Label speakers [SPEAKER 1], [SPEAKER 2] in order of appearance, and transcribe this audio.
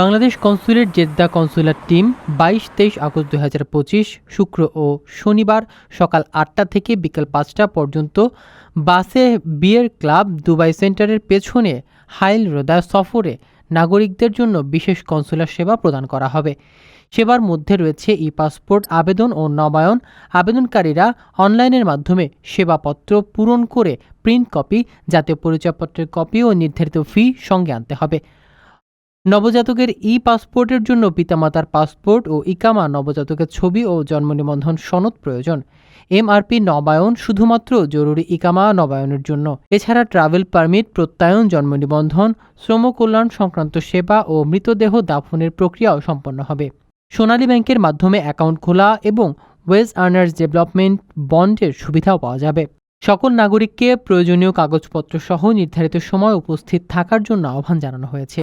[SPEAKER 1] Bangladesh consulate Jeddah consular team বাইশ তেইশ August দুই হাজার পঁচিশ শুক্র ও শনিবার সকাল আটটা থেকে বিকেল পাঁচটা পর্যন্ত বাসে বিয়ের ক্লাব দুবাই সেন্টারের পেছনে হাইল রোদা সফরে নাগরিকদের জন্য বিশেষ কনসুলার সেবা প্রদান করা হবে। সেবার মধ্যে রয়েছে ই পাসপোর্ট আবেদন ও নবায়ন। আবেদনকারীরা অনলাইনের মাধ্যমে সেবাপত্র পূরণ করে প্রিন্ট কপি, জাতীয় পরিচয়পত্রের কপি ও নির্ধারিত ফি সঙ্গে আনতে হবে। নবজাতকের ই পাসপোর্টের জন্য পিতামাতার পাসপোর্ট ও ইকামা, নবজাতকের ছবি ও জন্ম নিবন্ধন সনদ প্রয়োজন। এমআরপি নবায়ন শুধুমাত্র জরুরি ইকামা নবায়নের জন্য। এছাড়া ট্রাভেল পারমিট, প্রত্যয়ন, জন্ম নিবন্ধন, শ্রম কল্যাণ সংক্রান্ত সেবা ও মৃতদেহ দাফনের প্রক্রিয়াও সম্পন্ন হবে। সোনালী ব্যাংকের মাধ্যমে অ্যাকাউন্ট খোলা এবং ওয়েজ আর্নার্স ডেভেলপমেন্ট বন্ডের সুবিধাও পাওয়া যাবে। সকল নাগরিককে প্রয়োজনীয় কাগজপত্র সহ নির্ধারিত সময় উপস্থিত থাকার জন্য আহ্বান জানানো হয়েছে।